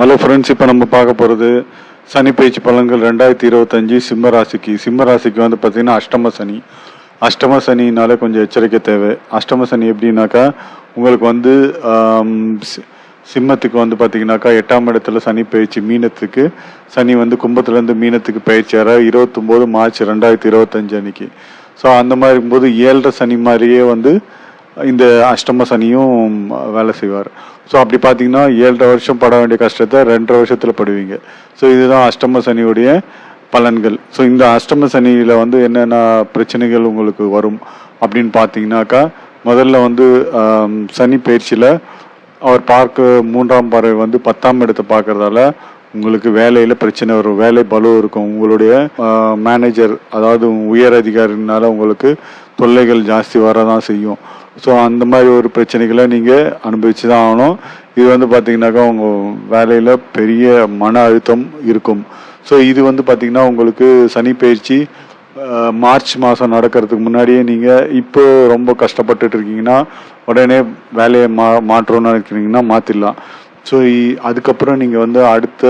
Hello friends இப்போ நம்ம பார்க்க போகிறது சனி பயிற்சி பலன்கள் ரெண்டாயிரத்தி இருபத்தஞ்சி சிம்ம ராசிக்கு. சிம்ம ராசிக்கு வந்து பார்த்திங்கன்னா அஷ்டம சனி. அஷ்டம சனினாலே கொஞ்சம் எச்சரிக்கை தேவை. அஷ்டம சனி எப்படின்னாக்கா உங்களுக்கு வந்து சி- சிம்மத்துக்கு வந்து பார்த்தீங்கன்னாக்கா எட்டாம் இடத்துல சனி பயிற்சி மீனத்துக்கு சனி வந்து கும்பத்துலேருந்து மீனத்துக்கு பயிற்சியார இருபத்தொம்போது மார்ச் ரெண்டாயிரத்தி இருபத்தஞ்சு அன்னைக்கு. ஸோ அந்த மாதிரி இருக்கும்போது ஏழரை சனி மாதிரியே வந்து இந்த அஷ்டம சனியும் வேலை செய்வார். ஸோ அப்படி பார்த்தீங்கன்னா ஏழரை வருஷம் பட வேண்டிய கஷ்டத்தை ரெண்டரை வருஷத்தில் படுவீங்க. ஸோ இதுதான் அஷ்டம சனியுடைய பலன்கள். ஸோ இந்த அஷ்டம சனியில் வந்து என்னென்ன பிரச்சனைகள் உங்களுக்கு வரும் அப்படின்னு பார்த்தீங்கன்னாக்கா முதல்ல வந்து சனி பயிற்சியில் அவர் பார்க்க மூன்றாம் பறவை வந்து பத்தாம் இடத்தை பார்க்கறதால உங்களுக்கு வேலையில் பிரச்சனை வரும். வேலை பலு இருக்கும். உங்களுடைய மேனேஜர் அதாவது உயர் அதிகாரினால உங்களுக்கு தொல்லைகள் ஜாஸ்தி வரதான் செய்யும். ஸோ அந்த மாதிரி ஒரு பிரச்சனைகளை நீங்கள் அனுபவிச்சு தான் ஆகணும். இது வந்து பார்த்தீங்கன்னாக்கா உங்கள் வேலையில் பெரிய மன அழுத்தம் இருக்கும். ஸோ இது வந்து பார்த்தீங்கன்னா உங்களுக்கு சனி பயிற்சி மார்ச் மாதம் நடக்கிறதுக்கு முன்னாடியே நீங்கள் இப்போ ரொம்ப கஷ்டப்பட்டுட்டு இருக்கீங்கன்னா உடனே வேலையை மா மாற்றணும்னு நினைக்கிறீங்கன்னா மாற்றிடலாம் ஸோ அதுக்கப்புறம் நீங்கள் வந்து அடுத்த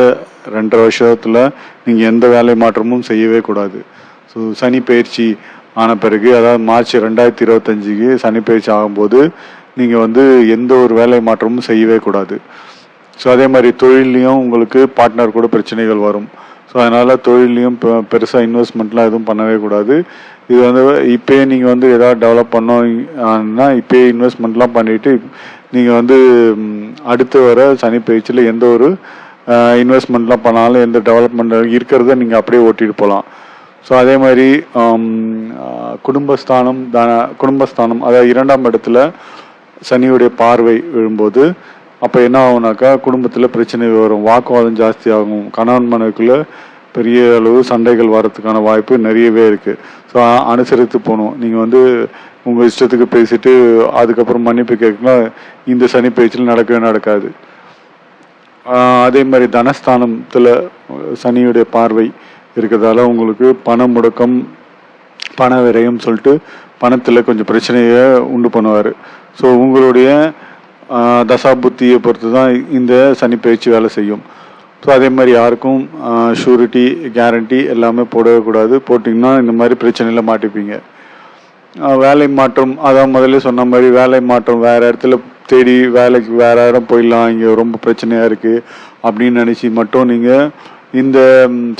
ரெண்டரை வருஷத்தில் நீங்கள் எந்த வேலை மாற்றமும் செய்யவே கூடாது. ஸோ சனி பயிற்சி ஆன பிறகு அதாவது மார்ச் ரெண்டாயிரத்தி இருபத்தஞ்சுக்கு சனிப்பயிற்சி ஆகும்போது நீங்கள் வந்து எந்த ஒரு வேலை மாற்றமும் செய்யவே கூடாது. ஸோ அதே மாதிரி தொழிலையும் உங்களுக்கு பார்ட்னர் கூட பிரச்சனைகள் வரும். ஸோ அதனால் தொழிலையும் பெருசாக இன்வெஸ்ட்மெண்ட்லாம் எதுவும் பண்ணவே கூடாது. இது வந்து இப்போயே நீங்கள் வந்து எதாவது டெவலப் பண்ணோம்னா இப்போயே இன்வெஸ்ட்மெண்ட்லாம் பண்ணிவிட்டு நீங்கள் வந்து அடுத்து வர சனி பயிற்சியில் எந்த ஒரு இன்வெஸ்ட்மெண்ட்லாம் பண்ணாலும் எந்த டெவலப்மெண்ட் இருக்கிறத நீங்கள் அப்படியே ஓட்டிட்டு போகலாம். ஸோ அதே மாதிரி um, குடும்பஸ்தானம் தன குடும்பஸ்தானம் அதாவது இரண்டாம் இடத்துல சனியுடைய பார்வை விழும்போது அப்போ என்ன ஆகும்னாக்கா குடும்பத்தில் பிரச்சனை வரும். வாக்குவாதம் ஜாஸ்தி ஆகும் கணவன் மனைவிக்குள்ளே பெரிய அளவு சண்டைகள் வர்றதுக்கான வாய்ப்பு நிறையவே இருக்குது ஸோ அனுசரித்து போகணும். நீங்கள் வந்து உங்கள் இஷ்டத்துக்கு பேசிட்டு அதுக்கப்புறம் மன்னிப்பு கேட்கலாம் இந்த சனி பேச்சில் நடக்கவே நடக்காது. அதே மாதிரி தனஸ்தானத்தில் சனியுடைய பார்வை இருக்கிறதால உங்களுக்கு பண முடக்கம் பண விரயம் சொல்லிட்டு பணத்தில் கொஞ்சம் பிரச்சனையை உண்டு பண்ணுவார். ஸோ உங்களுடைய தசாபுத்தியை தசா புத்தியை பொறுத்து தான் இந்த சனி பயிற்சி வேலை செய்யும். ஸோ அதே மாதிரி யாருக்கும் ஷூரிட்டி கேரண்டி எல்லாமே போடவே கூடாது. போட்டிங்கன்னா இந்த மாதிரி பிரச்சனையில் மாட்டிப்பீங்க. வேலை மாற்றம் அதான் முதல்ல சொன்ன மாதிரி வேலை மாற்றம் வேறு இடத்துல தேடி வேலைக்கு வேறு இடம் போயிடலாம். இங்கே ரொம்ப பிரச்சனையாக இருக்குது அப்படின்னு நினச்சி மட்டும் நீங்கள் இந்த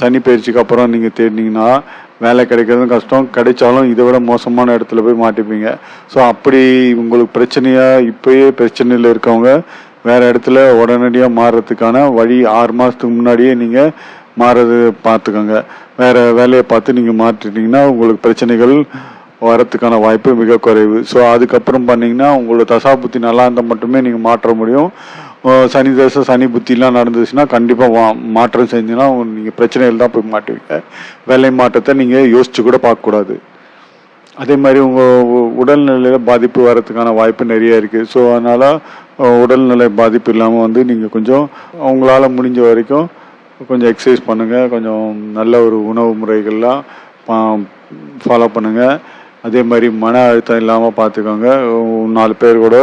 சனி பயிற்சிக்கு அப்புறம் நீங்கள் தேடினீங்கன்னா வேலை கிடைக்கிறதும் கஷ்டம். கிடைச்சாலும் இதை விட மோசமான இடத்துல போய் மாட்டிப்பீங்க. ஸோ அப்படி உங்களுக்கு பிரச்சனையாக இப்போயே பிரச்சனையில் இருக்கவங்க வேற இடத்துல உடனடியாக மாறுறதுக்கான வழி ஆறு மாதத்துக்கு முன்னாடியே நீங்கள் மாறது பார்த்துக்கோங்க. வேற வேலையை பார்த்து நீங்கள் மாற்றிட்டீங்கன்னா உங்களுக்கு பிரச்சனைகள் வரத்துக்கான வாய்ப்பு மிக குறைவு. ஸோ அதுக்கப்புறம் பண்ணிங்கன்னா உங்களோட தசா புத்தி நல்லா இருந்தால் மட்டுமே நீங்கள் மாற்ற முடியும். சனி தசை சனி புத்திலாம் நடந்துச்சுன்னா கண்டிப்பாக வா மாற்றம் செஞ்சுன்னா நீங்கள் பிரச்சனைகள் தான் போய் மாட்டுவீங்க. வேலை மாற்றத்தை நீங்கள் யோசிச்சு கூட பார்க்கக்கூடாது. அதே மாதிரி உங்கள் உடல்நிலையில் பாதிப்பு வரதுக்கான வாய்ப்பு நிறைய இருக்குது ஸோ அதனால் உடல்நிலை பாதிப்பு இல்லாமல் வந்து நீங்கள் கொஞ்சம் உங்களால் முடிஞ்ச வரைக்கும் கொஞ்சம் எக்ஸசைஸ் பண்ணுங்கள் கொஞ்சம் நல்ல ஒரு உணவு முறைகள்லாம் ஃபாலோ பண்ணுங்கள் அதே மாதிரி மன அழுத்தம் இல்லாமல் பார்த்துக்கோங்க. நாலு பேர் கூட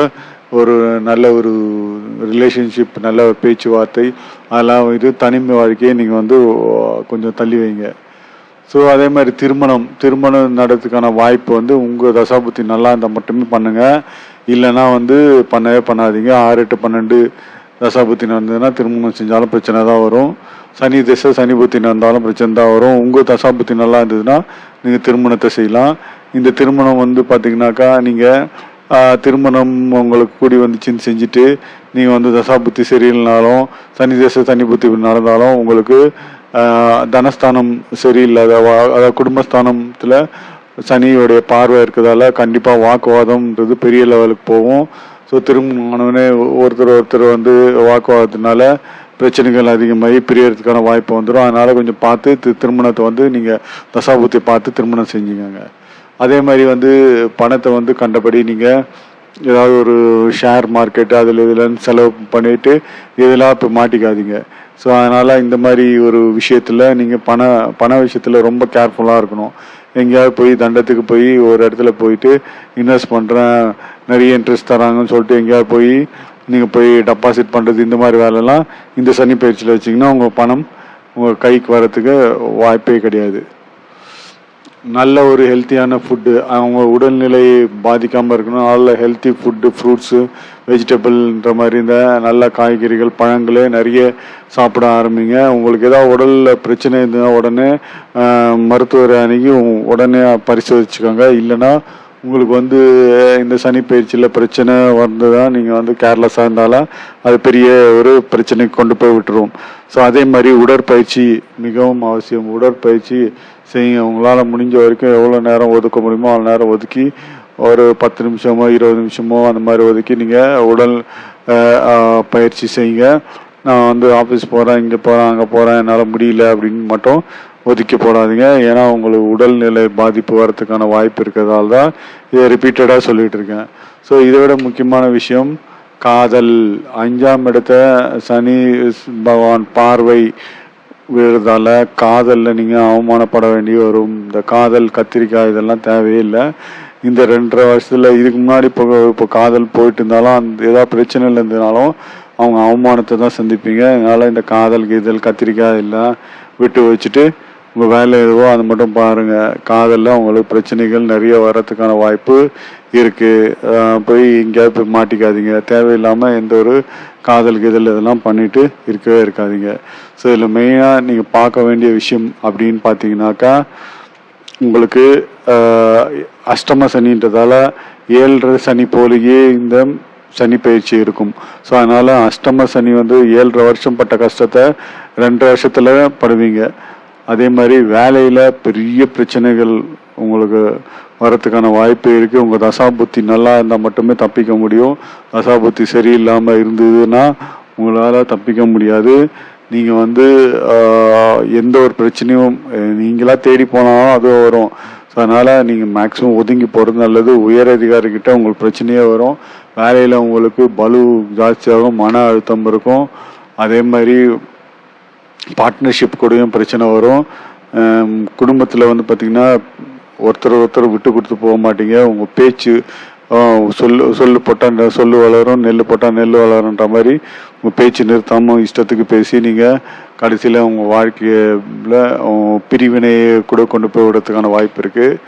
ஒரு நல்ல ஒரு ரிலேஷன்ஷிப் நல்ல பேச்சுவார்த்தை அதெல்லாம் இது தனிமை வாழ்க்கையை நீங்கள் வந்து கொஞ்சம் தள்ளி வைங்க. ஸோ அதே மாதிரி திருமணம் திருமணம் நடத்துக்கான வாய்ப்பு வந்து உங்கள் தசாபுத்தி நல்லா இருந்தால் மட்டுமே பண்ணுங்கள் இல்லைன்னா வந்து பண்ணவே பண்ணாதீங்க. ஆறு எட்டு பன்னெண்டு தசாபுத்தி நடந்ததுன்னா திருமணம் செஞ்சாலும் பிரச்சனை தான் வரும். சனி திசை சனி புத்தி நடந்தாலும் பிரச்சனை தான் வரும். உங்கள் தசாபுத்தி நல்லா இருந்ததுன்னா நீங்கள் திருமணத்தை செய்யலாம். இந்த திருமணம் வந்து பார்த்தீங்கன்னாக்கா நீங்கள் திருமணம் உங்களுக்கு கூடி வந்துச்சுன்னு செஞ்சுட்டு நீங்கள் வந்து தசாபுத்தி சரியில்லைனாலும் சனி தேச சனி புத்தி நடந்தாலும் உங்களுக்கு தனஸ்தானம் சரியில்லாத வா- அதாவது குடும்பஸ்தானத்தில் சனியோடைய பார்வை இருக்கிறதால கண்டிப்பாக வாக்குவாதம்ன்றது பெரிய லெவலுக்கு போகும். ஸோ திருமணமானவனே ஒருத்தர் ஒருத்தர் வந்து வாக்குவாதத்தினால பிரச்சனைகள் அதிகமாகி பிரியறதுக்கான வாய்ப்பு வந்துடும் அதனால் கொஞ்சம் பார்த்து தி- திருமணத்தை வந்து நீங்கள் தசாபுத்தி பார்த்து திருமணம் செஞ்சுக்கோங்க. அதே மாதிரி வந்து பணத்தை வந்து கண்டபடி நீங்கள் ஏதாவது ஒரு ஷேர் மார்க்கெட் அதில் இதில் செலவு பண்ணிட்டு இதெல்லாம் இப்போ மாட்டிக்காதீங்க. ஸோ அதனால் இந்த மாதிரி ஒரு விஷயத்தில் நீங்கள் பண பண விஷயத்தில் ரொம்ப கேர்ஃபுல்லாக இருக்கணும். எங்கேயாவது போய் தண்டத்துக்கு போய் ஒரு இடத்துல போயிட்டு இன்வெஸ்ட் பண்ணுறேன் நிறைய இன்ட்ரெஸ்ட் தராங்கன்னு சொல்லிட்டு எங்கேயாவது போய் நீங்கள் போய் டெபாசிட் பண்ணுறது இந்த மாதிரி வேலைலாம் இந்த சனி பயிற்சியில் வச்சிங்கன்னா உங்கள் பணம் உங்கள் கைக்கு வரத்துக்கு வாய்ப்பே கிடையாது. நல்ல ஒரு ஹெல்த்தியான ஃபுட்டு அவங்க உடல்நிலையை பாதிக்காமல் இருக்கணும். நல்ல ஹெல்த்தி ஃபுட்டு ஃப்ரூட்ஸு வெஜிடபிள்ன்ற மாதிரி இந்த நல்ல காய்கறிகள் பழங்களே நிறைய சாப்பிட ஆரம்பிங்க. உங்களுக்கு ஏதாவது உடலில் பிரச்சனை இருந்ததுன்னா உடனே மருத்துவரை அணுகி உடனே பரிசோதிச்சுக்கோங்க. இல்லைன்னா உங்களுக்கு வந்து இந்த சனி பயிற்சியில் பிரச்சனை வந்ததா நீங்கள் வந்து கேர்லெஸ்ஸாக இருந்தாலும் அது பெரிய ஒரு பிரச்சனைக்கு கொண்டு போய் விட்டுரும். ஸோ அதே மாதிரி உடற்பயிற்சி மிகவும் அவசியம். உடற்பயிற்சி செய்யுங்க உங்களால் முடிஞ்ச வரைக்கும் எவ்வளோ நேரம் ஒதுக்க முடியுமோ அவ்வளோ நேரம் ஒதுக்கி ஒரு பத்து நிமிஷமோ இருபது நிமிஷமோ அந்த மாதிரி ஒதுக்கி நீங்கள் உடல் பயிற்சி செய்யுங்க. நான் வந்து ஆஃபீஸ் போகிறேன் இங்கே போகிறேன் அங்கே போகிறேன் என்னால் முடியல அப்படின்னு மட்டும் ஒதுக்கி போடாதீங்க. ஏன்னா உங்களுக்கு உடல்நிலை பாதிப்பு வரதுக்கான வாய்ப்பு இருக்கிறதால தான் இதை ரிப்பீட்டடாக சொல்லிகிட்டு இருக்கேன். ஸோ இதை விட முக்கியமான விஷயம் காதல். அஞ்சாம் இடத்த சனி பகவான் பார்வை விழுறதால காதலில் நீங்கள் அவமானப்பட வேண்டி வரும். இந்த காதல் கத்திரிக்காய் இதெல்லாம் தேவையே இல்லை. இந்த ரெண்டரை வருஷத்தில் இதுக்கு முன்னாடி இப்போ இப்போ காதல் போயிட்டு இருந்தாலும் அந்த ஏதாவது பிரச்சனை இருந்ததுனாலும் அவங்க அவமானத்தை தான் சந்திப்பீங்க. அதனால் இந்த காதல் கீதல் கத்திரிக்காய் எல்லாம் விட்டு வச்சுட்டு உங்கள் வேலை எதுவோ அதை மட்டும் பாருங்கள் காதலில் உங்களுக்கு பிரச்சனைகள் நிறைய வர்றதுக்கான வாய்ப்பு இருக்குது போய் எங்கேயாவது போய் மாட்டிக்காதீங்க. தேவையில்லாமல் எந்த ஒரு காதல் கீதல் இதெல்லாம் பண்ணிட்டு இருக்கவே இருக்காதிங்க. ஸோ இதில் மெயினாக நீங்கள் பார்க்க வேண்டிய விஷயம் அப்படின்னு பார்த்தீங்கன்னாக்கா உங்களுக்கு அஷ்டம சனின்றதால ஏழரை சனி போலயே இந்த சனி பயிற்சி இருக்கும். ஸோ அதனால் அஷ்டம சனி வந்து ஏழரை வருஷம் பட்ட கஷ்டத்தை ரெண்டரை வருஷத்தில் படுவீங்க. அதே மாதிரி வேலையில் பெரிய பிரச்சனைகள் உங்களுக்கு வரத்துக்கான வாய்ப்பு இருக்குது உங்கள் தசாபுத்தி நல்லா இருந்தால் மட்டுமே தப்பிக்க முடியும். தசாபுத்தி சரியில்லாமல் இருந்ததுன்னா உங்களால் தப்பிக்க முடியாது. நீங்கள் வந்து எந்த ஒரு பிரச்சனையும் நீங்களாக தேடி போனாலும் அது வரும். ஸோ அதனால் நீங்கள் மேக்ஸிமம் ஒதுங்கி போகிறது நல்லது. உயர் அதிகாரிக்கிட்ட உங்களுக்கு பிரச்சனையே வரும். வேலையில் உங்களுக்கு பலு ஜாஸ்தியாகும் மன அழுத்தம் இருக்கும். அதே மாதிரி பார்ட்னர்ஷிப் கூடயும் பிரச்சனை வரும். குடும்பத்தில் வந்து பார்த்திங்கன்னா ஒருத்தர் ஒருத்தர் விட்டு கொடுத்து போக மாட்டீங்க. உங்கள் பேச்சு சொல் சொல்லு சொல்லு போட்டால் சொல்லு வளரும் நெல் போட்டால் நெல் வளரும்ன்ற மாதிரி உங்கள் பேச்சு நிறுத்தாமல் இஷ்டத்துக்கு பேசி நீங்கள் கடைசியில் உங்கள் வாழ்க்கையில் பிரிவினையை கூட கொண்டு போய் விடுறதுக்கான வாய்ப்பு இருக்குது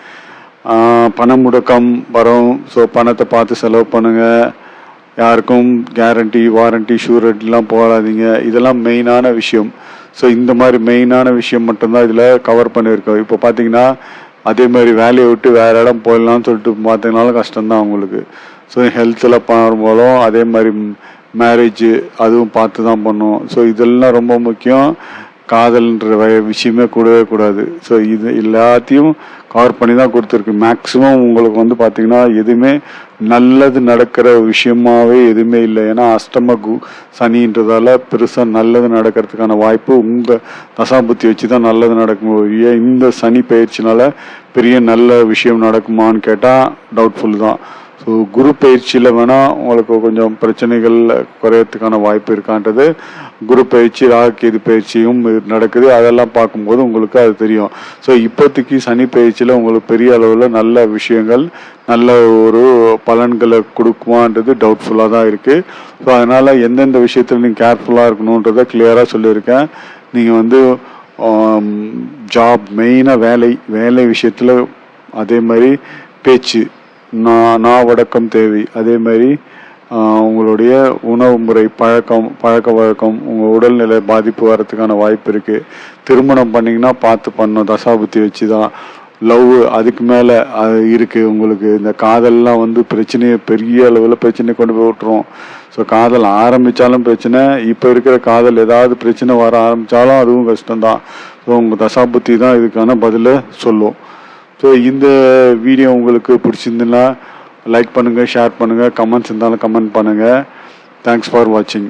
பண முடக்கம் வரும். ஸோ பணத்தை பார்த்து செலவு பண்ணுங்கள் யாருக்கும் கேரண்டி வாரண்டி ஷூரட்டிலாம் போடாதீங்க இதெல்லாம் மெயினான விஷயம். ஸோ இந்த மாதிரி மெயினான விஷயம் மட்டும்தான் இதில் கவர் பண்ணியிருக்கோம். இப்போ பார்த்தீங்கன்னா அதே மாதிரி வேலையை விட்டு வேறு இடம் போயிடலாம்னு சொல்லிட்டு பார்த்தீங்கனாலும் கஷ்டம்தான் அவங்களுக்கு ஸோ ஹெல்த்தில் போலும் அதே மாதிரி மேரேஜ் அதுவும் பார்த்து தான் பண்ணும் ஸோ இதெல்லாம் ரொம்ப முக்கியம். காதல்ன்ற விஷயமே கூடவே கூடாது. ஸோ இது எல்லாத்தையும் கவர் பண்ணி தான் கொடுத்துருக்கு. மேக்ஸிமம் உங்களுக்கு வந்து பார்த்தீங்கன்னா எதுவுமே நல்லது நடக்கிற விஷயமாவே எதுவுமே இல்லை. ஏன்னா அஷ்டம கு சனின்றதால பெருசாக நல்லது நடக்கிறதுக்கான வாய்ப்பு உங்கள் தசாபுத்தி வச்சு தான் நல்லது நடக்கும் இந்த சனி பயிற்சினால பெரிய நல்ல விஷயம் நடக்குமான்னு கேட்டால் டவுட்ஃபுல் தான். ஸோ குரு பயிற்சியில் வேணால் உங்களுக்கு கொஞ்சம் பிரச்சனைகள் குறையறதுக்கான வாய்ப்பு இருக்கான்றது. குரு பயிற்சி ராகக்கேது பயிற்சியும் நடக்குது. அதெல்லாம் பார்க்கும்போது உங்களுக்கு அது தெரியும். ஸோ இப்போதைக்கு சனி பயிற்சியில் உங்களுக்கு பெரிய அளவில் நல்ல விஷயங்கள் நல்ல ஒரு பலன்களை கொடுக்குமான்றது டவுட்ஃபுல்லாக தான் இருக்குது ஸோ அதனால் எந்தெந்த விஷயத்தில் நீங்கள் கேர்ஃபுல்லாக இருக்கணுன்றதை கிளியராக சொல்லியிருக்கேன். நீங்கள் வந்து ஜாப் மெயினாக வேலை வேலை விஷயத்தில் அதே மாதிரி பேச்சு நாவடக்கம் தேவை. அதே மாதிரி உங்களுடைய உணவு முறை பழக்கம் பழக்க வழக்கம் உங்கள் உடல்நிலை பாதிப்பு வரத்துக்கான வாய்ப்பு இருக்குது திருமணம் பண்ணிங்கன்னா பார்த்து பண்ணணும். தசாபுத்தி வச்சு தான் லவ் அதுக்கு மேலே அது இருக்குது உங்களுக்கு இந்த காதல்லாம் வந்து பிரச்சனையை பெரிய அளவில் பிரச்சனை கொண்டு போய் விட்டுரும். ஸோ காதல் ஆரம்பித்தாலும் பிரச்சனை இப்போ இருக்கிற காதல் ஏதாவது பிரச்சனை வர ஆரம்பித்தாலும் அதுவும் கஷ்டம்தான். ஸோ உங்கள் தசாபுத்தி தான் இதுக்கான பதிலை சொல்லும். ஸோ இந்த வீடியோ உங்களுக்கு பிடிச்சிருந்துன்னா லைக் பண்ணுங்கள் ஷேர் பண்ணுங்கள் கமெண்ட்ஸ் இருந்தாலும் கமெண்ட் பண்ணுங்கள் தேங்க்ஸ் ஃபார் வாட்சிங்